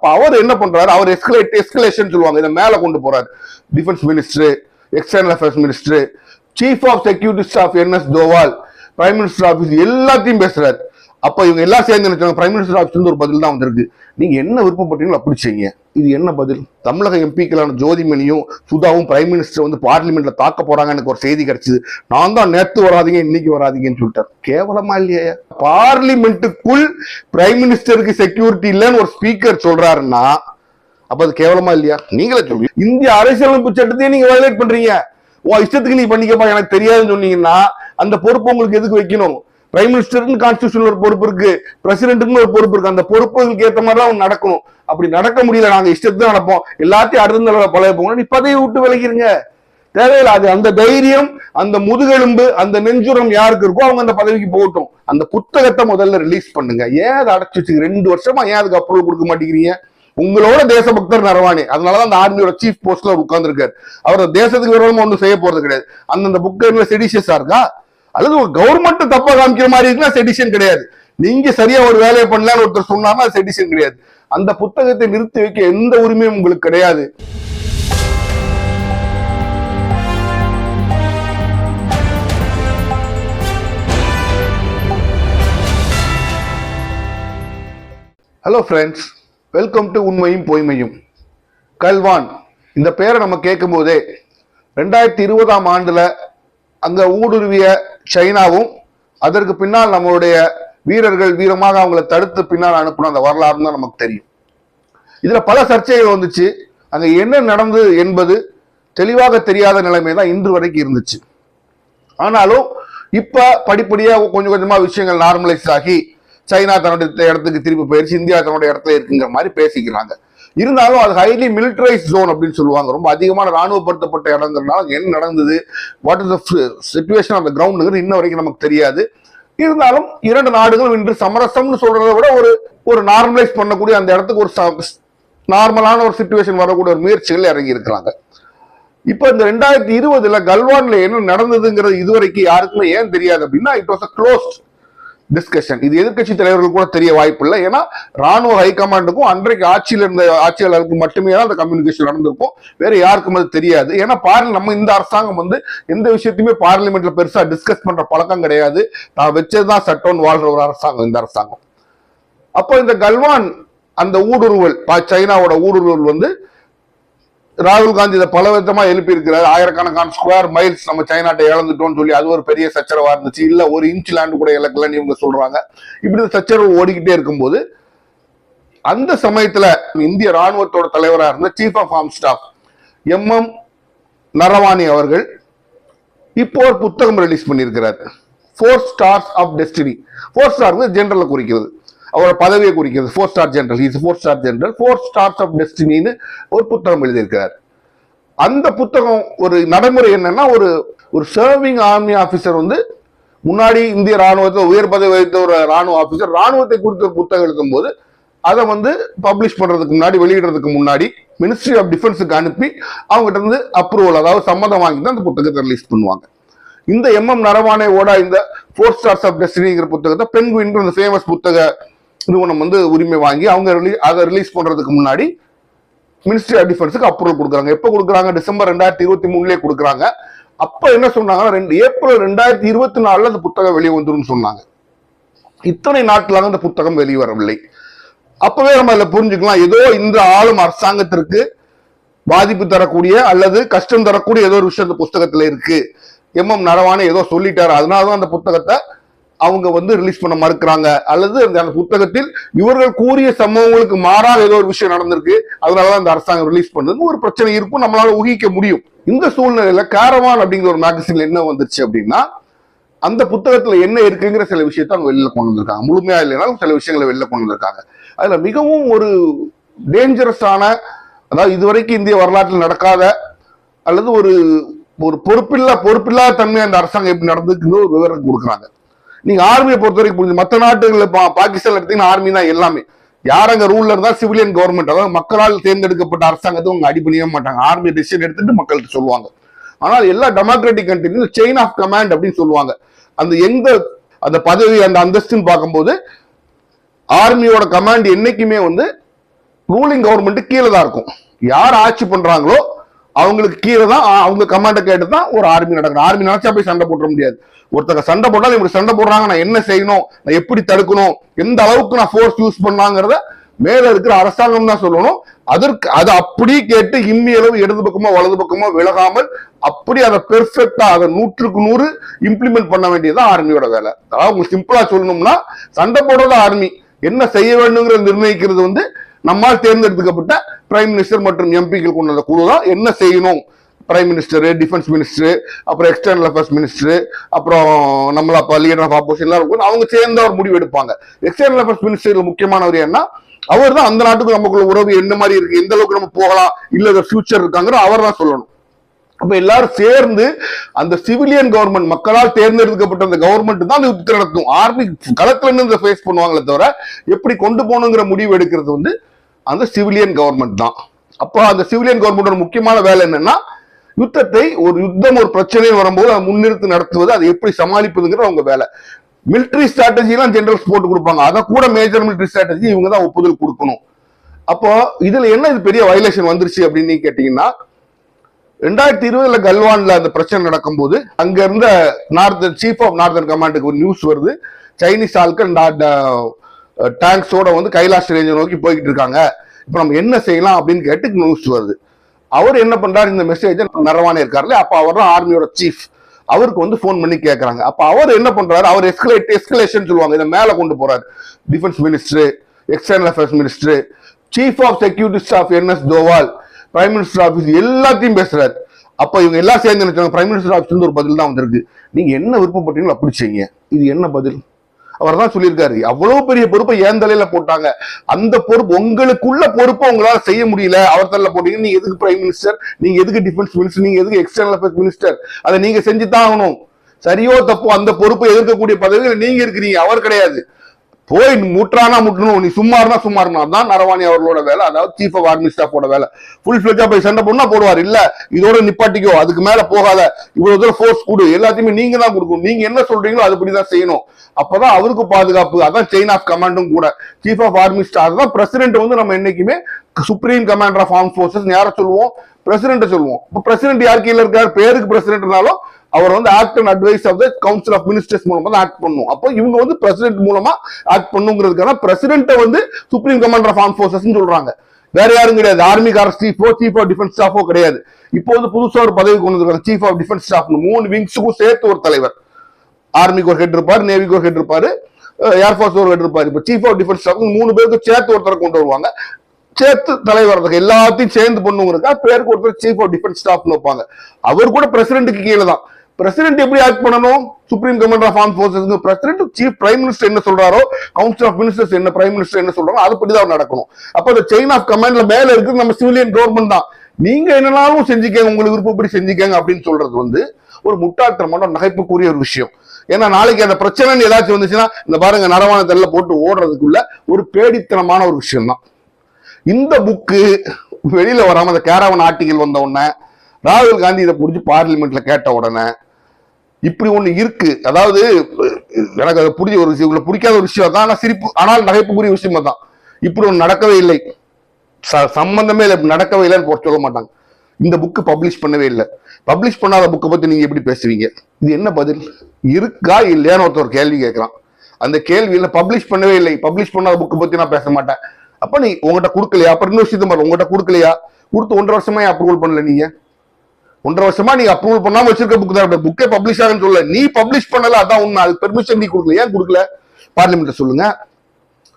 அவர் என்ன பண்றாரு? அவர் escalate escalation சொல்லுவாங்க. இதை மேல கொண்டு போறாரு. Defence minister external affairs minister chief of security staff NS Doval prime minister office எல்லாத்தையும் பேசுறாரு. அப்போ இவங்க எல்லாம் சேர்ந்து நினைச்சாங்க பிரைம் மினிஸ்டர் ஆபீஸ்ல ஒரு பதில் தான் வந்திருக்கு. நீங்க என்ன விருப்பப்பட்டீங்களோ அப்படி செய்யுங்க. இது என்ன பதில்? தமிழக எம்பிக்களான ஜோதிமணியும் சுதாவும் பிரைம் மினிஸ்டர் வந்து பார்லிமெண்ட்ல தாக்க போறாங்க. எனக்கு ஒரு செய்தி கிடைச்சது. நான் தான் நேத்து வராதீங்க இன்னைக்கு வராதீங்கன்னு சொல்லிட்டார். கேவலமா இல்லையா? பார்லிமெண்ட்டுக்குள் பிரைம் மினிஸ்டருக்கு செக்யூரிட்டி இல்லைன்னு ஒரு ஸ்பீக்கர் சொல்றாருன்னா அப்ப அது கேவலமா இல்லையா? நீங்களே சொல்லுங்க இந்திய அரசியலமைப்பு சட்டத்தையே நீங்க வயலேட் பண்றீங்க. உன் இஷ்டத்துக்கு நீ பண்ணிக்கப்பா எனக்கு தெரியாதுன்னு சொன்னீங்கன்னா அந்த பொறுப்பு உங்களுக்கு எதுக்கு வைக்கணும்? பிரைம் மினிஸ்டருக்கு கான்ஸ்டியூஷன் ஒரு பொறுப்பு இருக்கு. பிரசிடென்ட்டுக்கு ஒரு பொறுப்பு இருக்கு. அந்த பொறுப்புகளுக்கு ஏற்ற மாதிரி தான் நடக்கணும். அப்படி நடக்க முடியல. நாங்க இஷ்டத்துக்கு நடப்போம். எல்லாத்தையும் அடுத்த தடவை பழைய போகணும் நீ பதவி விட்டு விலகிருங்க. தேவையில்லை. அது அந்த தைரியம் அந்த முதுகெலும்பு அந்த நெஞ்சுரம் யாருக்கு இருக்கோ அவங்க அந்த பதவிக்கு போகட்டும். அந்த புத்தகத்தை முதல்ல ரிலீஸ் பண்ணுங்க. ஏன் அதை அடைச்சி வச்சுக்க? ரெண்டு வருஷமா ஏன் அதுக்கு அப்ரூவல் கொடுக்க மாட்டேங்கிறீங்க? உங்களோட தேசபக்தர் நரவானே. அதனாலதான் அந்த ஆர்மியோட சீஃப் போஸ்ட்ல உட்கார்ந்துருக்காரு. அவர் தேசத்துக்கு விரோதமா ஒன்றும் செய்ய போறது கிடையாது. அந்தந்த புக்கு செடிஷியஸா இருக்கா? அல்லது ஒரு கவர்மெண்ட் தப்பா காமிக்கிற மாதிரி இருக்குன்னா செடிஷன் கிடையாது. நீங்க சரியா ஒரு வேலையை பண்ணலாம்னு ஒருத்தர் சொன்னார்னா அது செடிஷன் கிடையாது. அந்த புத்தகத்தை நிறுத்தி வைக்க எந்த உரிமையும் உங்களுக்கு கிடையாது. ஹலோ ஃப்ரெண்ட்ஸ் வெல்கம் டு உண்மையும் பொய்மையும். கல்வான் இந்த பேரை நம்ம கேட்கும் போதே ரெண்டாயிரத்தி இருபதாம் ஆண்டுல அங்கே ஊடுருவிய சைனாவும் அதற்கு பின்னால் நம்மளுடைய வீரர்கள் வீரமாக அவங்களை தடுத்து பின்னால் அனுப்பின அந்த வரலாறு தான் நமக்கு தெரியும். இதுல பல சர்ச்சைகள் வந்துச்சு. அங்க என்ன நடந்தது என்பது தெளிவாக தெரியாத நிலைமை தான் இன்று வரைக்கும் இருந்துச்சு. ஆனாலும் இப்ப படிப்படியா கொஞ்சம் கொஞ்சமா விஷயங்கள் நார்மலைஸ் ஆகி சைனா தன்னுடைய இடத்துக்கு திருப்பி போயிடுச்சு இந்தியா தன்னுடைய இடத்துல இருக்குங்கிற மாதிரி பேசிக்கிறாங்க. இருந்தாலும் அது ஹைலி மிலிட்டரைஸ் ஜோன் அப்படின்னு சொல்லுவாங்க. ரொம்ப அதிகமான ராணுவப்படுத்தப்பட்ட இடங்கிறதுனால என்ன நடந்தது what is the situation of the கிரவுண்டுங்கிறது இன்ன வரைக்கும் நமக்கு தெரியாது. இருந்தாலும் இரண்டு நாடுகளும் இன்று சமரசம்னு சொல்றதை விட ஒரு ஒரு நார்மலைஸ் பண்ணக்கூடிய அந்த இடத்துக்கு ஒரு நார்மலான ஒரு சுச்சுவேஷன் வரக்கூடிய ஒரு முயற்சிகள் இறங்கி இருக்கிறாங்க. இப்ப இந்த ரெண்டாயிரத்தி இருபதுல கல்வான்ல என்ன நடந்ததுங்கிறது இதுவரைக்கும் யாருக்குமே ஏன் தெரியாது அப்படின்னா it was a closed discussion இது எதிர்க்கட்சி தலைவர்கள் கூட தெரிய வாய்ப்பு இல்லை ஏன்னா ராணுவ ஹைகமாண்டுக்கும் அன்றைக்கு ஆட்சியில் இருந்த ஆட்சியாளருக்கு மட்டுமே தான் அந்த கம்யூனிகேஷன் நடந்திருக்கும். வேற யாருக்கும் அது தெரியாது. ஏன்னா பார்லி நம்ம இந்த அரசாங்கம் வந்து எந்த விஷயத்தையுமே பார்லிமெண்ட்ல பெருசா டிஸ்கஸ் பண்ற பழக்கம் கிடையாது. நான் வச்சதுதான் சட்டம்னு வாழ்ற ஒரு அரசாங்கம் இந்த அரசாங்கம். அப்போ இந்த கல்வான் அந்த ஊடுருவல் பா- சைனாவோட ஊடுருவல் வந்து ராகுல் காந்தி இதை பல விதமா எழுப்பியிருக்கிறார். ஆயிரக்கணக்கான ஸ்கொயர் மைல்ஸ் நம்ம சைனாட்டை இழந்துட்டோம்னு சொல்லி அது ஒரு பெரிய சச்சரவா இருந்துச்சு. இல்ல ஒரு இன்ச் லேண்டு கூட இழக்கலன்னு இவங்க சொல்றாங்க. இப்படி சச்சரவு ஓடிக்கிட்டே இருக்கும்போது அந்த சமயத்துல இந்திய ராணுவத்தோட தலைவரா இருந்த chief of arm staff M M Naravane அவர்கள் இப்போ ஒரு புத்தகம் ரிலீஸ் பண்ணியிருக்கிறார். Four stars of destiny four star வந்து குறிக்கிறது. அவரோட பதவியை குறிக்கிறது. Four star general is four star general four stars of டெஸ்டினின்னு ஒரு புத்தகம் எழுதியிருக்கிறார். அந்த புத்தகம் ஒரு நடைமுறை என்னன்னா ஒரு ஒரு சர்விங் ஆர்மி ஆஃபீஸர் வந்து முன்னாடி இந்திய ராணுவத்தை உயர் பதவி வைத்த ஒரு ராணுவ ஆஃபீஸர் ராணுவத்தை குறித்த ஒரு புத்தகம் எழுதும்போது அதை வந்து பப்ளிஷ் பண்றதுக்கு முன்னாடி வெளியிடுறதுக்கு முன்னாடி மினிஸ்ட்ரி ஆஃப் டிஃபென்ஸுக்கு அனுப்பி அவங்ககிட்ட இருந்து அப்ரூவல் அதாவது சம்மதம் வாங்கி தான் அந்த புத்தகத்தை ரிலீஸ் பண்ணுவாங்க. இந்த எம் எம் நரவானையோட இந்த ஃபோர் ஸ்டார்ஸ் ஆஃப் டெஸ்டினிங்கிற புத்தகத்தை பென்குயின்ற அந்த ஃபேமஸ் புத்தக நிறுவனம் வந்து உரிமை வாங்கி அவங்க அதை ரிலீஸ் பண்றதுக்கு முன்னாடி மினிஸ்ட்ரி ஆஃப் டிஃபென்ஸுக்கு அப்ரூவல் கொடுக்குறாங்க. எப்போ கொடுக்குறாங்க? டிசம்பர் ரெண்டாயிரத்தி இருபத்தி மூணுலேயே கொடுக்குறாங்க. அப்ப என்ன சொன்னாங்கன்னா ரெண்டு ஏப்ரல் ரெண்டாயிரத்தி இருபத்தி நாலுல அந்த புத்தகம் வெளியே வந்துடும் சொன்னாங்க. இத்தனை நாட்களாக அந்த புத்தகம் வெளியே வரவில்லை. அப்பவே நம்ம அதில் புரிஞ்சுக்கலாம். ஏதோ இந்த ஆளும் அரசாங்கத்திற்கு பாதிப்பு தரக்கூடிய அல்லது கஷ்டம் தரக்கூடிய ஏதோ ஒரு விஷயம் அந்த புஸ்தகத்துல இருக்கு. எம் எம் நரவானே ஏதோ சொல்லிட்டாரு. அதனாலதான் அந்த புத்தகத்தை அவங்க வந்து ரிலீஸ் பண்ண மறுக்கிறாங்க. அல்லது அந்த அந்த புத்தகத்தில் இவர்கள் கூறிய சம்பவங்களுக்கு மாறாக ஏதோ ஒரு விஷயம் நடந்திருக்கு. அதனாலதான் அந்த அரசாங்கம் ரிலீஸ் பண்ணதுன்னு ஒரு பிரச்சனை இருக்கும். நம்மளால ஊகிக்க முடியும். இந்த சூழ்நிலையில கேரவான் அப்படிங்கிற ஒரு மேகசின்ல என்ன வந்துருச்சு அப்படின்னா அந்த புத்தகத்துல என்ன இருக்குங்கிற சில விஷயத்த அவங்க வெளியில கொண்டு வந்திருக்காங்க. முழுமையா இல்லைனாலும் சில விஷயங்களை வெளியில கொண்டு வந்திருக்காங்க. அதுல மிகவும் ஒரு டேஞ்சரஸான அதாவது இதுவரைக்கும் இந்திய வரலாற்றில் நடக்காத அல்லது ஒரு ஒரு பொறுப்பில்லா பொறுப்பில்லாத தன்மை அந்த அரசாங்கம் எப்படி நடந்துக்குன்னு ஒரு விவரம் கொடுக்குறாங்க. நீங்க ஆர்மியை பொறுத்த வரைக்கும் புரிஞ்சு மற்ற நாட்டுகளில் பா பாகிஸ்தான் எடுத்தீங்கன்னா ஆர்மி தான் எல்லாமே. யார் அங்க ரூல்ல இருந்தா சிவிலியன் கவர்மெண்ட் அதாவது மக்களால் தேர்ந்தெடுக்கப்பட்ட அரசாங்கத்தை அவங்க அடிபணிய மாட்டாங்க. ஆர்மி டிசிஷன் எடுத்துட்டு மக்கள்கிட்ட சொல்லுவாங்க. ஆனால் எல்லா டெமோக்ராட்டிக் கண்ட்ரிலும் செயின் ஆஃப் கமாண்ட் அப்படின்னு சொல்லுவாங்க. அந்த எந்த அந்த பதவி அந்த அந்தஸ்துன்னு பார்க்கும்போது ஆர்மியோட கமாண்ட் என்னைக்குமே வந்து ரூலிங் கவர்மெண்ட் கீழே தான் இருக்கும். யார் ஆட்சி பண்றாங்களோ அவங்களுக்கு கீழே தான் அவங்க கமாண்டை கேட்டு தான் ஒரு ஆர்மி நடக்கணும் ஆர்மி நினைச்சா போய் சண்டை போட முடியாது. ஒருத்தங்க சண்டை போட்டாலும் இப்படி சண்டை போடுறாங்க நான் என்ன செய்யணும் நான் எப்படி தடுக்கணும் எந்த அளவுக்கு நான் ஃபோர்ஸ் யூஸ் பண்ணாங்கிறத மேல இருக்கிற அரசாங்கம் தான் சொல்லணும். அதற்கு அதை அப்படியே கேட்டு இம்மி அளவு இடது பக்கமோ வலது பக்கமோ விலகாமல் அப்படி அதை பெர்ஃபெக்டா அதை நூற்றுக்கு நூறு இம்ப்ளிமெண்ட் பண்ண வேண்டியது ஆர்மியோட வேலை. அதாவது உங்களுக்கு சிம்பிளா சொல்லணும்னா சண்டை போடுறது ஆர்மி என்ன செய்ய வேண்டுங்கிற நிர்ணயிக்கிறது வந்து நம்மால் தேர்ந்தெடுக்கப்பட்ட பிரைம் மினிஸ்டர் மற்றும் எம்பிக்கள் கொண்ட குழு தான் என்ன செய்யணும்? பிரைம் மினிஸ்டர் டிஃபென்ஸ் மினிஸ்டர் அப்புறம் எக்ஸ்டர்னல் அஃபேர்ஸ் மினிஸ்டர் அப்புறம் நம்மள அப்ப லீடர் ஆஃப் ஆப்போசிஷன்லாம் இருக்கும். அவங்க சேர்ந்து ஒரு முடிவு எடுப்பாங்க. எக்ஸ்டர்னல் அஃபேர்ஸ் மினிஸ்டர்ல முக்கியமானவர் என்ன அவர் தான் அந்த நாட்டுக்கு நமக்குள்ள உறவு என்ன மாதிரி இருக்கு எந்த அளவுக்கு நம்ம போகலாம் இல்ல ஃபியூச்சர் இருக்காங்கிற அவர் தான் சொல்லணும். அப்ப எல்லாரும் சேர்ந்து அந்த சிவிலியன் கவர்மெண்ட் மக்களால் தேர்ந்தெடுக்கப்பட்ட அந்த கவர்மெண்ட் தான் அந்த யுத்தத்தை நடத்தும். ஆர்மி களத்துல இருந்து ஃபேஸ் பண்ணுவாங்களே தவிர எப்படி கொண்டு போகணுங்கிற முடிவு எடுக்கிறது வந்து அந்த சிவிலியன் கவர்மெண்ட் தான். அப்போ அந்த சிவிலியன் கவர்மெண்டோட முக்கியமான வேலை என்னன்னா யுத்தத்தை ஒரு யுத்தம் ஒரு பிரச்சனை வரும்போது அதை முன்னிறுத்தி நடத்துவது அதை எப்படி சமாளிப்பதுங்கிற அவங்க வேலை. மிலிட்டரி ஸ்ட்ராட்டஜிலாம் ஜென்ரல்ஸ் போட்டு கொடுப்பாங்க. அதை கூட மேஜர் மிலிட்ரி ஸ்ட்ராட்டஜி இவங்க தான் ஒப்புதல் கொடுக்கணும். அப்போ இதுல என்ன இது பெரிய வயலேஷன் வந்துருச்சு அப்படின்னு கேட்டீங்கன்னா ரெண்டாயிரத்தி இருபதுல கல்வான்ல அந்த பிரச்சனை நடக்கும்போது அங்க இருந்த நார்தன் சீஃப் ஆஃப் நார்தன் கமாண்டுக்கு ஒரு நியூஸ் வருது. சைனீஸ் ஆட்கள் டேங்க்ஸோட வந்து கைலாஷ் ரேஞ்சை நோக்கி போய்கிட்டு இருக்காங்க. இப்போ நம்ம என்ன செய்யலாம் அப்படின்னு கேட்டு நியூஸ் வருது. அவர் என்ன பண்றாரு? இந்த மெசேஜ் நரவானே இருக்காருல்ல அப்போ அவர் தான் ஆர்மியோட சீஃப் அவருக்கு வந்து ஃபோன் பண்ணி கேட்குறாங்க அப்போ அவர் என்ன பண்றாரு? அவர் எஸ்கலேட் எஸ்கலேஷன் சொல்லுவாங்க. இதை மேலே கொண்டு போறாரு. Defence minister external affairs minister chief of security staff NS Doval prime minister office எல்லாத்தையும் பேசுறாரு. அப்போ இவங்க எல்லாம் சேர்ந்து நினைச்சாங்க பிரைம் மினிஸ்டர் ஆஃபீஸ் ஒரு பதில் தான் வந்திருக்கு. நீங்கள் என்ன விருப்பப்பட்டீங்களோ அப்படி செய்யுங்க. இது என்ன பதில்? அவர் தான் சொல்லியிருக்காரு. அவ்வளவு பெரிய பொறுப்பை ஏன் தலையில போட்டாங்க? அந்த பொறுப்பு உங்களுக்குள்ள பொறுப்பை உங்களால செய்ய முடியல. அவர் தலையில போட்டீங்க. நீங்க எதுக்கு பிரைம் மினிஸ்டர் நீங்க எதுக்கு டிஃபென்ஸ் மினிஸ்டர் நீங்க எதுக்கு எக்ஸ்டர்னல் அஃபேர்ஸ் மினிஸ்டர் அதை நீங்க செஞ்சு தான் ஆகணும். சரியோ தப்போ அந்த பொறுப்பை எதிர்க்கக்கூடிய பதவியில் நீங்க இருக்கிறீங்க. அவர் கிடையாது. போய் முற்றானா முட்டணும் நீ சும்மா இருந்தா சும்மா இருந்தா தான் நரவாணி அவர்களோட வேலை. அதாவது சீஃப் ஆஃப் ஆர்மி ஸ்டாஃபோட வேலை. ஃபுல் ஃபிளஜா போய் சண்டை போனா போடுவார். இல்ல இதோட நிப்பாட்டிக்கோ அதுக்கு மேல போகாத. இவ்வளவு தூரம் ஃபோர்ஸ் கொடு. எல்லாத்தையுமே நீங்க தான் கொடுக்கணும். நீங்க என்ன சொல்றீங்களோ அதுபடி தான் செய்யணும். அப்பதான் அவருக்கு பாதுகாப்பு. அதான் செயின் ஆஃப் கமாண்டும் கூட. சீஃப் ஆஃப் ஆர்மி ஸ்டாஃப் தான் பிரசிடென்ட் வந்து நம்ம என்னைக்குமே supreme commander of arm forces யாரை சொல்லுவோம்? பிரசிடென்ட் சொல்லுவோம். இப்போ பிரசிடென்ட் யார் கீழே இருக்காரு? பேருக்கு பிரசிடென்ட்னாலும் அவர் வந்து act and advise of the council of ministers மூலமா தான் ஆக்ட் பண்ணும். அப்போ இவங்க வந்து பிரசிடென்ட் மூலமா ஆக்ட் பண்ணுங்கிறதுக்கான பிரசிடென்ட்டை வந்து supreme commander of arm forces சொல்றாங்க. வேற யாரும் கிடையாது. ஆர்மிக்கார சீஃபோ சீஃப் ஆஃப் டிஃபென்ஸ் ஸ்டாஃபோ கிடையாது. இப்போ வந்து புதுசாக ஒரு பதவி கொண்டு வந்திருக்காங்க சீஃப் ஆஃப் டிஃபென்ஸ் ஸ்டாஃப்னு மூணு விங்ஸுக்கும் சேர்த்து ஒரு தலைவர். ஆர்மிக்கு ஒரு ஹெட் இருப்பார் நேவிக்கு ஒரு ஹெட் இருப்பார் ஏர்ஃபோர்ஸ் ஒரு ஹெட் இருப்பார் இப்போ சீஃப் ஆஃப் டிஃபென்ஸ் ஸ்டாஃப் மூணு பேருக்கு சேர்த்து ஒருத்தர் கொண்டு வருவாங்க. சேர்த்து தலைவர் எல்லாத்தையும் சேர்ந்து பண்ணுங்கிறதுக்கா பேருக்கு ஒருத்தர் சீஃப் ஆஃப் டிஃபென்ஸ் ஸ்டாஃப்னு வைப்பாங்க. அவர் கூட பிரசிடென்ட்டுக்கு கீழே தான். பிரசிடென்ட் எப்படி ஆக்ட் பண்ணணும்? Supreme commander of arm forces president chief prime minister என்ன சொல்றாரோ கவுன்சில் ஆஃப் மினிஸ்டர்ஸ் என்ன பிரைம் மினிஸ்டர் என்ன சொல்றாரோ அதுபடி தான் நடக்கணும். அப்ப அந்த செயின் ஆஃப் கமாண்ட்ல மேல இருக்கிறது நம்ம சிவிலியன் கவர்மெண்ட் தான். நீங்க என்னனாலும் செஞ்சுக்கங்க உங்களுக்கு விருப்பப்படி செஞ்சுக்கங்க அப்படின்னு சொல்றது வந்து ஒரு முட்டாள்தனமான நகைப்புக்குரிய ஒரு விஷயம். ஏன்னா நாளைக்கு அந்த பிரச்சனைன்னு ஏதாச்சும் வந்துச்சுன்னா இந்த பாருங்க நரவான தெல்ல போட்டு ஓடுறதுக்குள்ள ஒரு பேடித்தனமான ஒரு விஷயம் தான். இந்த புக்கு வெளியில வராம அந்த கேரவன் ஆர்டிகல் வந்த உடனே ராகுல் காந்தி இதை புடிச்சு பார்லிமெண்ட்ல கேட்ட உடனே இப்படி ஒண்ணு இருக்கு. அதாவது எனக்கு அது புரிஞ்ச ஒரு விஷயம் இவங்களை பிடிக்காத ஒரு விஷயம் தான் ஆனால் சிரிப்பு ஆனால் நகைப்புக்குரிய விஷயமா தான் இப்படி ஒண்ணு நடக்கவே இல்லை. ச- சம்பந்தமே இல்லை. நடக்கவே இல்லைன்னு போட்டு சொல்ல மாட்டாங்க. இந்த புக்கு பப்ளிஷ் பண்ணவே இல்லை. பப்ளிஷ் பண்ணாத புக்கை பத்தி நீங்க எப்படி பேசுவீங்க? இது என்ன பதில்? இருக்கா இல்லையான்னு ஒருத்தர் கேள்வி கேட்குறான். அந்த கேள்வியில பப்ளிஷ் பண்ணவே இல்லை. பப்ளிஷ் பண்ணாத புக்கை பத்தி நான் பேச மாட்டேன். அப்ப நீ உங்ககிட்ட கொடுக்கலையா? அப்புறம் இன்னொரு விஷயத்த மாதிரி உங்ககிட்ட கொடுக்கலையா? கொடுத்து ஒன்றரை வருஷமா அப்ரூவல் பண்ணல நீங்க. ஒன்றரை வருஷமா நீ அப்ரூவல் பண்ணாம வச்சிருக்க புக் தான். புக்கே பப்ளிஷ் ஆகுன்னு சொல்ல நீ பப்ளிஷ் பண்ணல அதான் உண்மை. அது பெர்மிஷன் நீ கொடுக்கல. ஏன் கொடுக்கல? பார்லிமெண்ட்ல சொல்லுங்க.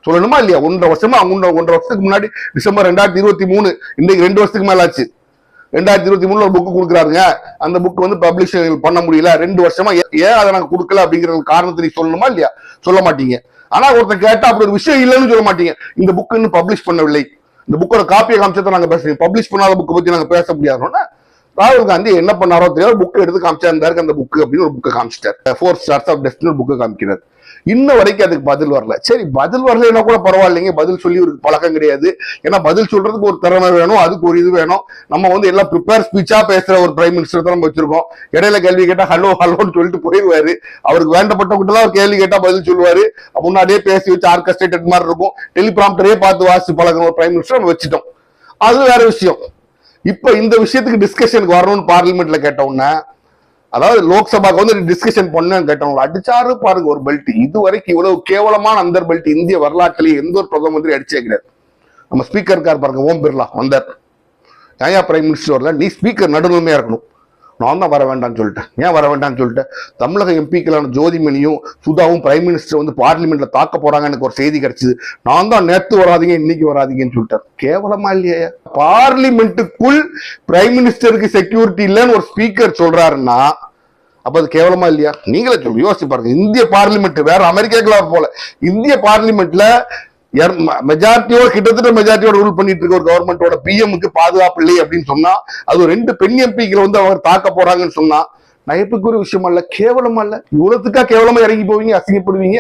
சொல்லணுமா இல்லையா? ஒன்றரை வருஷமா ஒன்றரை ஒன்றரை வருஷத்துக்கு முன்னாடி டிசம்பர் ரெண்டாயிரத்தி இருபத்தி மூணு இன்னைக்கு ரெண்டு வருஷத்துக்கு மேல ஆச்சு. ரெண்டாயிரத்தி இருபத்தி மூணுல ஒரு புக்கு கொடுக்குறாருங்க. அந்த புக் வந்து பப்ளிஷ் பண்ண முடியல. ரெண்டு வருஷமா ஏ- ஏன் அதை நாங்க கொடுக்கல அப்படிங்கிற காரணத்தை நீ சொல்லணுமா இல்லையா? சொல்ல மாட்டீங்க. ஆனா ஒருத்தன் கேட்டா அப்படி ஒரு விஷயம் இல்லைன்னு சொல்ல மாட்டீங்க. இந்த புக் இன்னும் பப்ளிஷ் பண்ணவில்லை. இந்த புக்கோட காப்பியை காமிச்சதை நாங்க பேசுறீங்க பப்ளிஷ் பண்ணாத புக்கை பத்தி நாங்க பேச முடியாதுன்னா ராகுல் காந்தி என்ன பண்ணாரோ தெரியாது. புக் எடுத்து காமிச்சாரு. அந்த புக் அப்படின்னு ஒரு புக்கை காமிச்சிட்டார். ஃபோர் ஸ்டார்ஸ் ஆஃப் டெஸ்டின் புக்கை காமிக்கிறார். இன்ன வரைக்கும் அதுக்கு பதில் வரல. சரி பதில் வரலைன்னா கூட பரவாயில்லைங்க. பதில் சொல்லி ஒரு பழக்கம் கிடையாது. ஏன்னா பதில் சொல்றதுக்கு ஒரு திறமை வேணும். அதுக்கு ஒரு இது வேணும். நம்ம வந்து எல்லாம் ப்ரிப்பேர் ஸ்பீச்சா பேசுற ஒரு பிரைம் மினிஸ்டர் தான் நம்ம வச்சிருக்கோம். இடையில கேள்வி கேட்டா ஹலோ ஹலோன்னு சொல்லிட்டு போயிடுவாரு. அவருக்கு வேண்டப்பட்டவங்கிட்ட தான் கேள்வி கேட்டா பதில் சொல்லுவாரு. முன்னாடியே பேசி வச்சு ஆர்கஸ்ட்ரேட்டட் மாதிரி இருக்கும். டெலிபிராம்டரே பார்த்து வாசி பழகின ஒரு பிரைம் மினிஸ்டர் நம்ம வச்சுட்டோம். அது வேற விஷயம். இப்போ இந்த விஷயத்துக்கு டிஸ்கஷனுக்கு வரணும்னு பார்லிமெண்ட்ல கேட்டோம்னா அதாவது லோக்சபாக்கு வந்து டிஸ்கஷன் பண்ணு கேட்டவங்க அடிச்சாரு பாருங்க ஒரு பெல்ட் இது வரைக்கும் இவ்வளவு கேவலமான அந்த பெல்ட் இந்திய வரலாற்றிலேயே எந்த ஒரு பிரதம மந்திரி அடிச்சே கிடையாது. நம்ம ஸ்பீக்கர் இருக்கார் பாருங்க ஓம் பிர்லா வந்தார். ஏன் பிரைம் மினிஸ்டர் வரல நீ ஸ்பீக்கர் நடுநிலைமையா இருக்கணும். நான் தான் வர வேண்டாம்னு சொல்லிட்டேன். ஏன் வர வேண்டாம்னு சொல்லிட்டேன்? தமிழக எம்பிக்களான ஜோதிமணியும் சுதாவும் பிரைம் மினிஸ்டர் வந்து பார்லிமெண்ட்ல தாக்க போறாங்க. எனக்கு ஒரு செய்தி கிடைச்சது. நான் தான் நேற்று வராதீங்க இன்னைக்கு வராதீங்கன்னு சொல்லிட்டேன். கேவலமா இல்லையா? பார்லிமெண்ட்டுக்குள் பிரைம் மினிஸ்டருக்கு செக்யூரிட்டி இல்லைன்னு ஒரு ஸ்பீக்கர் சொல்றாருன்னா அப்ப அது கேவலமா இல்லையா? நீங்களே சொல்லு யோசிச்சு பாருங்க. இந்திய பார்லிமெண்ட் வேற அமெரிக்காக்குள்ள போல. இந்திய பார்லிமெண்ட்ல மெஜாரிட்டியோட கிட்டத்தட்ட மெஜாரிட்டியோட ரூல் பண்ணிட்டு இருக்க ஒரு கவர்மெண்டோட பிஎம்க்கு பாதுகாப்பு இல்லை அப்படின்னு சொன்னா அது ரெண்டு பெண் எம்பிக்களை வந்து அவர் தாக்க போறாங்கன்னு சொன்னா நயப்புக்கு ஒரு விஷயம் அல்ல கேவலம் அல்ல இவ்வளவுக்கா கேவலமா இறங்கி போவீங்க அசிங்கப்படுவீங்க.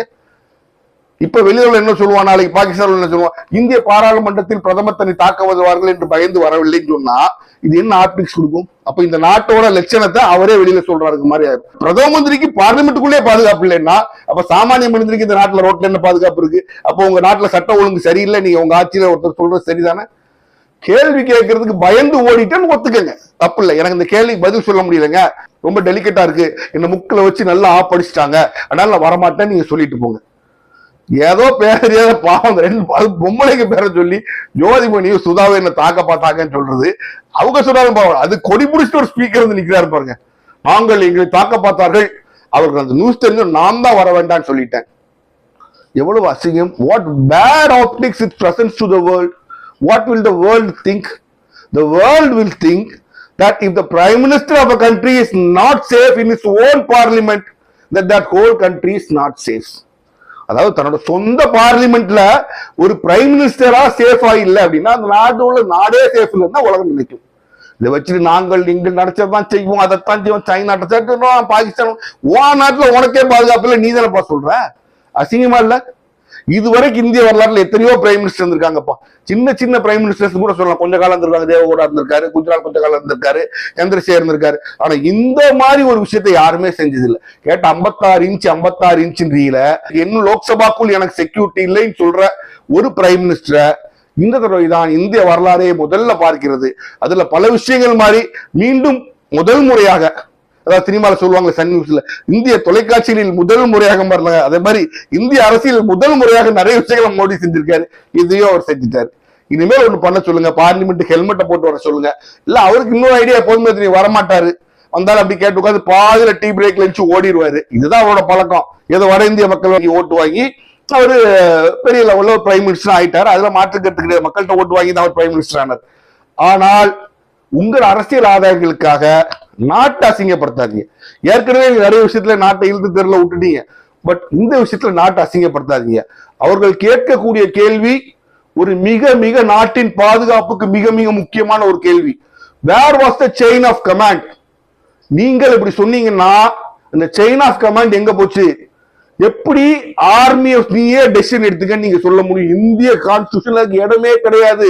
இப்ப வெளியுறவு என்ன சொல்லுவான் நாளைக்கு பாகிஸ்தான் என்ன சொல்லுவான் இந்திய பாராளுமன்றத்தில் பிரதமர் தன்னை தாக்க வருவார்கள் என்று பயந்து வரவில்லைன்னு சொன்னா இது என்ன ஆப்டிக்ஸ் கொடுக்கும்? அப்ப இந்த நாட்டோட லட்சணத்தை அவரே வெளியில சொல்றாரு மாதிரி ஆயிரும். பிரதம மந்திரிக்கு பார்லிமெண்ட்டுக்குள்ளே பாதுகாப்பு இல்லைன்னா அப்ப சாமானிய மனிதனுக்கு இந்த நாட்டுல ரோட்ல என்ன பாதுகாப்பு இருக்கு? அப்போ உங்க நாட்டுல சட்டம் ஒழுங்கு சரியில்லை நீங்க உங்க ஆட்சியில ஒருத்தர் சொல்றது சரிதானே? கேள்வி கேட்கறதுக்கு பயந்து ஓடிட்டேன்னு ஒத்துக்கங்க. தப்பு இல்லை. எனக்கு இந்த கேள்வி பதில் சொல்ல முடியலங்க. ரொம்ப டெலிகேட்டா இருக்கு. என்ன முக்கில் வச்சு நல்லா ஆப்படிச்சிட்டாங்க அதனால நான் வரமாட்டேன்னு நீங்க சொல்லிட்டு போங்க. ஏதோ பேரறியாத பாவம் ரெண்டு பொம்பளைக்கு பேரை சொல்லி ஜோதிமணியும் சுதாவை என்ன தாக்க பார்த்தாங்கன்னு சொல்றது. அவங்க சொன்னாலும் பாவம். அது கொடி பிடிச்சிட்டு ஒரு ஸ்பீக்கர் வந்து நிக்கிறாரு பாருங்க. நாங்கள் எங்களை தாக்க பார்த்தார்கள் அவருக்கு அந்த நியூஸ் தெரிஞ்சு நான் தான் வர வேண்டாம்னு சொல்லிட்டேன். எவ்வளவு அசிங்கம். What bad optics it presents to the world what will the world think the world will think that if the prime minister of a country is not safe in his own parliament that that whole country is not safe. அதாவது தன்னோட சொந்த பார்லிமெண்ட்ல ஒரு prime மினிஸ்டரா சேஃபா இல்ல அப்படின்னா அந்த நாட்டு உள்ள நாடே சேஃப் இல்லைன்னா உலகம் நினைக்கும். இதை வச்சுட்டு நாங்கள் நீங்கள் நடச்சதான் செய்வோம் அதைத்தான் செய்வோம். சைனா பாகிஸ்தான் உன் நாட்டுல உனக்கே பாதுகாப்பு இல்லை நீ தானப்பா சொல்ற? அசிங்கமா இல்ல? இதுவரைக்கும் இந்திய வரலாறுல எத்தனையோ பிரைம் மினிஸ்டர் இருந்திருக்காங்கப்பா. சின்ன சின்ன பிரைம் மினிஸ்டர்ஸ் கூட சொல்லலாம். கொஞ்ச காலம் இருந்திருக்காங்க. தேவகோடா இருந்திருக்காரு குஜராத் கொஞ்ச காலம் இருந்திருக்காரு சந்திரசேகர் இருந்திருக்காரு. ஆனா இந்த மாதிரி ஒரு விஷயத்தை யாருமே செஞ்சதில்லை. கேட்ட ஐம்பத்தாறு இன்ச் ஐம்பத்தாறு இன்ச்சுன்றீல இன்னும் லோக்சபாக்குள் எனக்கு செக்யூரிட்டி இல்லைன்னு சொல்ற ஒரு பிரைம் மினிஸ்டரை இந்த தடவை தான் இந்திய வரலாறே முதல்ல பார்க்கிறது. அதுல பல விஷயங்கள் மாதிரி மீண்டும் முதல் முறையாக அதாவது சினிமாவில் சொல்லுவாங்க சன் நியூஸ்ல இந்திய தொலைக்காட்சிகளில் முதல் முறையாக மாறினாங்க அதே மாதிரி இந்திய அரசியல் முதல் முறையாக நிறைய விஷயங்களை மோடி செஞ்சிருக்காரு. இதையும் அவர் செஞ்சுட்டாரு. இனிமேல் ஒண்ணு பண்ண சொல்லுங்க. பார்லிமெண்ட் ஹெல்மெட்டை போட்டு வர சொல்லுங்க. இல்ல அவருக்கு இன்னொரு ஐடியா எப்போதுமே தெரியும். வரமாட்டாரு. வந்தாலும் அப்படி கேட்டு உட்காந்து பாதியில டீ பிரேக்ல வச்சு ஓடிடுவாரு. இதுதான் அவரோட பழக்கம். ஏதோ வட இந்திய மக்கள் வாங்கி ஓட்டு வாங்கி அவரு பெரிய லெவல்ல பிரைம் மினிஸ்டர் ஆயிட்டார். அதுல மாற்றுக்கிறது கிடையாது மக்கள்கிட்ட ஓட்டு வாங்கி தான் அவர் பிரைம் மினிஸ்டர் ஆனார். ஆனால் உங்கள் அரசியல் ஆதாயங்களுக்காக நாட்டை அசிங்கப்படுத்தாதீங்க. ஏற்கனவே நிறைய விஷயத்துல நாட்டை இழுத்து தெருல விட்டுட்டீங்க. பட் இந்த விஷயத்துல நாட்டை அசிங்கப்படுத்தாதீங்க. அவர்கள் கேட்கக்கூடிய கேள்வி ஒரு மிக மிக நாட்டின் பாதுகாப்புக்கு மிக மிக முக்கியமான ஒரு கேள்வி. Where was the chain of command நீங்கள் இப்படி சொன்னீங்கன்னா இந்த செயின் ஆஃப் கமாண்ட் எங்க போச்சு? எப்படி ஆர்மி நீயே டெசிஷன் எடுத்துக்க நீங்க சொல்ல முடியும். இந்திய கான்ஸ்டியூஷன்ல இடமே கிடையாது.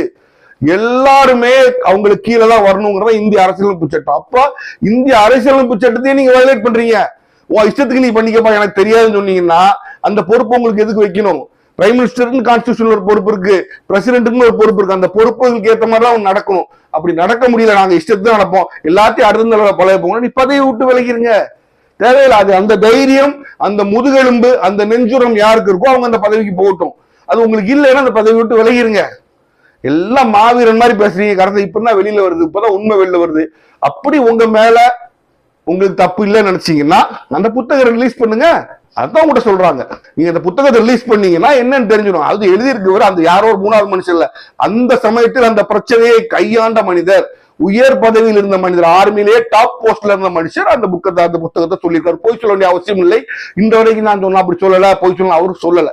எல்லாருமே அவங்களுக்கு கீழே தான் வரணுங்கிறத இந்திய அரசியலமைப்பு சட்டம் அப்ப இந்திய அரசியலமைப்பு சட்டத்தையே நீங்க வயலேட் பண்றீங்க. உன் இஷ்டத்துக்கு நீ பண்ணிக்கப்பா எனக்கு தெரியாதுன்னு சொன்னீங்கன்னா அந்த பொறுப்பு உங்களுக்கு எதுக்கு வைக்கணும்? பிரைம் மினிஸ்டர்னு கான்ஸ்டியூஷன் ஒரு பொறுப்பு இருக்கு பிரசிடென்ட்னு ஒரு பொறுப்பு இருக்கு. அந்த பொறுப்புகளுக்கு ஏற்ற மாதிரி தான் நடக்கணும். அப்படி நடக்க முடியல நாங்க இஷ்டத்துக்கு தான் நடப்போம். எல்லாத்தையும் அடுத்த நிலையில பழைய போகணும் நீ பதவி விட்டு விலகிருங்க. தேவையில்லை அது அந்த தைரியம் அந்த முதுகெலும்பு அந்த நெஞ்சுரம் யாருக்கு இருக்கோ அவங்க அந்த பதவிக்கு போகட்டும். அது உங்களுக்கு இல்லைன்னா அந்த பதவி விட்டு விலகிருங்க. எல்லாம் மாவீரன் மாதிரி பேசுறீங்க. கடந்த இப்பதான் வெளியில வருது. இப்பதான் உண்மை வெளில வருது. அப்படி உங்க மேல உங்களுக்கு தப்பு இல்லைன்னு நினைச்சீங்கன்னா அந்த புத்தகம் ரிலீஸ் பண்ணுங்க. அதான் உங்கள்கிட்ட சொல்றாங்க. நீங்க அந்த புத்தகத்தை ரிலீஸ் பண்ணீங்கன்னா என்னன்னு தெரிஞ்சிடும். அது எழுதியிருக்கவர் அந்த யாரோ ஒரு மூணாவது மனுஷன் இல்ல. அந்த சமயத்தில் அந்த பிரச்சனையை கையாண்ட மனிதர் உயர் பதவியில் இருந்த மனிதர் ஆர்மியிலே டாப் போஸ்ட்ல இருந்த மனுஷர் அந்த புக்கத்தை அந்த புத்தகத்தை சொல்லியிருக்காரு. போய் சொல்ல வேண்டிய அவசியம் இல்லை. இந்த வரைக்கும் நான் சொன்னா அப்படி சொல்லல போய் சொல்லலாம் அவருக்கு சொல்லல.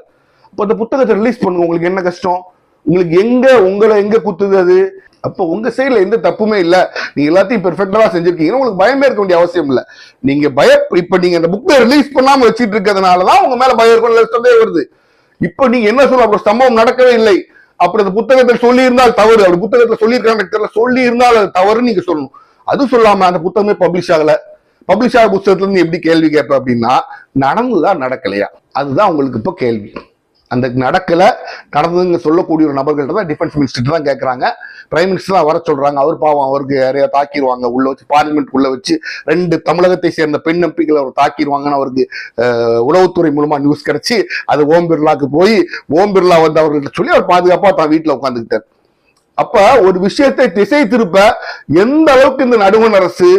இப்போ அந்த புத்தகத்தை ரிலீஸ் பண்ணுங்க. உங்களுக்கு என்ன கஷ்டம்? உங்களுக்கு எங்க உங்களை எங்க குத்துது அது? அப்போ உங்க சைடில் எந்த தப்புமே இல்ல. நீங்க எல்லாத்தையும் பெர்ஃபெக்டா செஞ்சிருக்கீங்கன்னா உங்களுக்கு பயமே இருக்க வேண்டிய அவசியம் இல்ல. நீங்க பய இப்ப நீங்க அந்த புக்கை ரிலீஸ் பண்ணாம வச்சிட்டு இருக்கிறதுனாலதான் உங்க மேல பயம் இருக்கும் சந்தேகம் வருது. இப்போ நீங்க என்ன சொல்ல அப்படி சம்பவம் நடக்கவே இல்லை. அப்படி அந்த புத்தகத்தில் சொல்லி இருந்தால் தவறு. அப்படி புத்தகத்துல சொல்லியிருக்காங்க தெரியல சொல்லி இருந்தால் அது தவறுன்னு நீங்க சொல்லணும். அது சொல்லாம அந்த புத்தகமே பப்ளிஷ் ஆகல. பப்ளிஷ் ஆக புத்தகத்துல இருந்து எப்படி கேள்வி கேட்ப அப்படின்னா நடந்துதான் நடக்கலையா? அதுதான் உங்களுக்கு இப்போ கேள்வி. அந்த நடக்கல நடந்ததுங்க சொல்லக்கூடிய ஒரு நபர்கள்ட்ட தான் டிஃபென்ஸ் மினிஸ்டர் தான் கேட்கறாங்க பிரைம் மினிஸ்டர் தான் வர சொல்றாங்க. அவர் பாவம் அவருக்கு யாரையா தாக்கிடுவாங்க உள்ள வச்சு பார்லிமெண்ட் உள்ள வச்சு ரெண்டு தமிழகத்தை சேர்ந்த பெண் எம்பிகளை அவர் தாக்கிடுவாங்கன்னு அவருக்கு உளவுத்துறை மூலமா நியூஸ் கிடைச்சி அது ஓம் பிர்லாக்கு போய் ஓம் பிர்லா வந்து அவர்கள்ட்ட சொல்லி அவர் பாதுகாப்பா தான் வீட்டுல உட்காந்துக்கிட்டார் அப்ப ஒரு விஷயத்தை திசை திருப்ப எந்த அளவுக்கு இந்த நடுவண் அரசு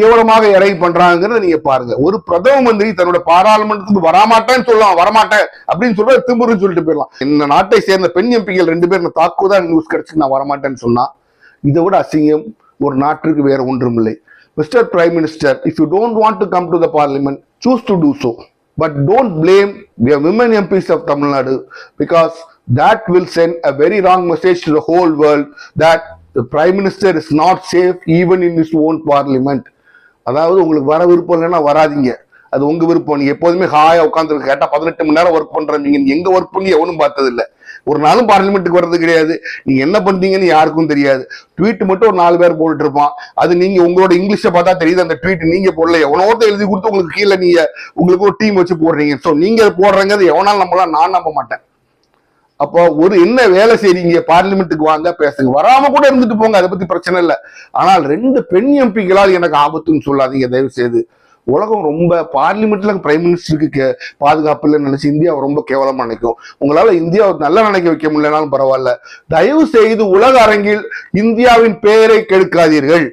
கேவலமாக இறங்கி பண்றாங்கிறத நீங்க பாருங்க. ஒரு பிரதம மந்திரி தன்னோட பாராளுமன்றத்துக்கு வரமாட்டேன்னு சொல்லலாம் வரமாட்டேன் அப்படின்னு சொல்ற திமுருன்னு சொல்லிட்டு போயிடலாம். இந்த நாட்டை சேர்ந்த பெண் எம்பிகள் ரெண்டு பேர் நான் தாக்குதான் நியூஸ் கிடைச்சு நான் வரமாட்டேன்னு சொன்னா இதை விட அசிங்கம் ஒரு நாட்டிற்கு வேற ஒன்றும் இல்லை. Mister prime minister if you don't want to come to the parliament choose to do so but don't blame women MPs of Tamil Nadu because Nadu because that will send a very wrong message to the whole world that the prime minister is not safe even in his own parliament. அதாவது உங்களுக்கு வர விருப்பம் இல்லைன்னா வராதீங்க. அது உங்க விருப்பம். நீங்க எப்போதுமே ஹாயா உட்காந்துருக்கு கேட்டா பதினெட்டு மணி நேரம் ஒர்க் பண்றீங்க எங்க ஒர்க் பண்ணி எவனும் பார்த்தது இல்ல ஒரு நாளும் பார்லிமெண்ட்டுக்கு வர்றது கிடையாது. நீங்க என்ன பண்றீங்கன்னு யாருக்கும் தெரியாது. ட்வீட் மட்டும் ஒரு நாலு பேர் போட்டுட்டு இருப்பான். அது நீங்க உங்களோட இங்கிலீஷை பார்த்தா தெரியுது. அந்த ட்வீட் நீங்க போடல. எவனோட்ட எழுதி கொடுத்து உங்களுக்கு கீழே நீங்க உங்களுக்கு ஒரு டீம் வச்சு போடுறீங்க. ஸோ நீங்க அது போடுறீங்க எவனாலும் நம்பலாம் நான் நம்ப மாட்டேன். அப்போ ஒரு என்ன வேலை செய்றீங்க? பார்லிமெண்ட்டுக்கு வாங்க பேசுங்க. வராம கூட இருந்துட்டு போங்க அதை பத்தி பிரச்சனை இல்லை. ஆனால் ரெண்டு பெண் எம்பிகளால் எனக்கு ஆபத்துன்னு சொல்லாதீங்க தயவு செய்து உலகம் ரொம்ப பார்லிமெண்ட்ல பிரைம் மினிஸ்டருக்கு பாதுகாப்பு இல்லைன்னு நினைச்சு இந்தியாவை ரொம்ப கேவலமா நினைக்கும். உங்களால இந்தியாவை நல்லா நினைக்க வைக்க முடியலனாலும் பரவாயில்ல. தயவு செய்து உலக அரங்கில் இந்தியாவின் பெயரை கெடுக்காதீர்கள்.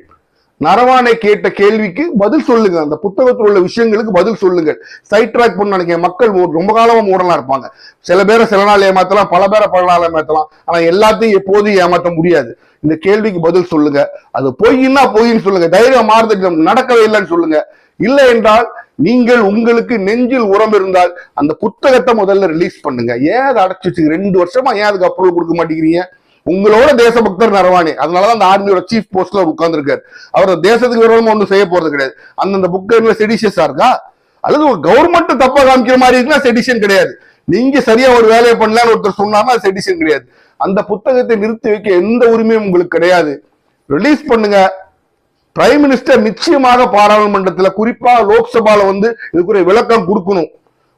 நரவானை கேட்ட கேள்விக்கு பதில் சொல்லுங்க. அந்த புத்தகத்தில் உள்ள விஷயங்களுக்கு பதில் சொல்லுங்க. சைட் ட்ராக் பண்ண நினைக்கிறேன் மக்கள் ரொம்ப காலமா மூடலாம் இருப்பாங்க. சில பேரை சில நாள் ஏமாத்தலாம் பல பேரை பல நாள் ஏமாத்தலாம். ஆனா எல்லாத்தையும் எப்போதும் ஏமாத்த முடியாது. இந்த கேள்விக்கு பதில் சொல்லுங்க. அது பொய்ன்னா பொய்ன்னு சொல்லுங்க. தைரியம் மாறுதட்டம் நடக்கவே இல்லைன்னு சொல்லுங்க. இல்லை என்றால் நீங்கள் உங்களுக்கு நெஞ்சில் உரம் இருந்தால் அந்த புத்தகத்தை முதல்ல ரிலீஸ் பண்ணுங்க. ஏன் அதை அடைச்சு ரெண்டு வருஷமா ஏன் அதுக்கு அப்ரூவல் கொடுக்க மாட்டேங்கிறீங்க? உங்களோட தேசபக்தர் நரவானே. அதனாலதான் அந்த ஆர்மியோட சீஃப் போஸ்ட்ல உட்கார்ந்துருக்காரு. அவர் தேசத்துக்கு விரோதமா ஒன்றும் செய்ய போறது கிடையாது. அந்தந்த புக்கு செடிஷியஸா இருக்கா? அல்லது ஒரு கவர்மெண்ட் தப்பா காமிக்கிற மாதிரி இருக்குன்னா செடிஷன் கிடையாது. நீங்க சரியா ஒரு வேலையை பண்ணலான்னு ஒருத்தர் சொன்னார்னா அது செடிஷன் கிடையாது. அந்த புத்தகத்தை நிறுத்தி வைக்க எந்த உரிமையும் உங்களுக்கு கிடையாது. ரிலீஸ் பண்ணுங்க. பிரைம் மினிஸ்டர் நிச்சயமாக பாராளுமன்றத்துல குறிப்பா லோக்சபால வந்து இதுக்குரிய விளக்கம் கொடுக்கணும்.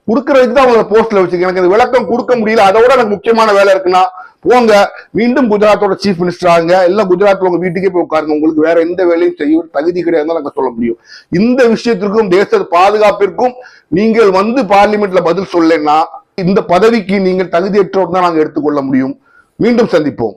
கொடுக்கறதுக்கு தான் அவங்க போஸ்ட்ல வச்சுக்க எனக்கு இந்த விளக்கம் கொடுக்க முடியல. அதோட எனக்கு முக்கியமான வேலை இருக்குன்னா போங்க மீண்டும் குஜராத்தோட சீஃப் மினிஸ்டர் ஆகுங்க. எல்லாம் குஜராத்ல உங்க வீட்டுக்கே போய் உட்காருங்க. உங்களுக்கு வேற எந்த வேலையும் செய்ய தகுதி கிடையாது நாங்கள் சொல்ல முடியும். இந்த விஷயத்திற்கும் தேச பாதுகாப்பிற்கும் நீங்கள் வந்து பார்லிமெண்ட்ல பதில் சொல்லலைன்னா இந்த பதவிக்கு நீங்கள் தகுதியற்றோர் தான் நாங்கள் எடுத்துக்கொள்ள முடியும். மீண்டும் சந்திப்போம்.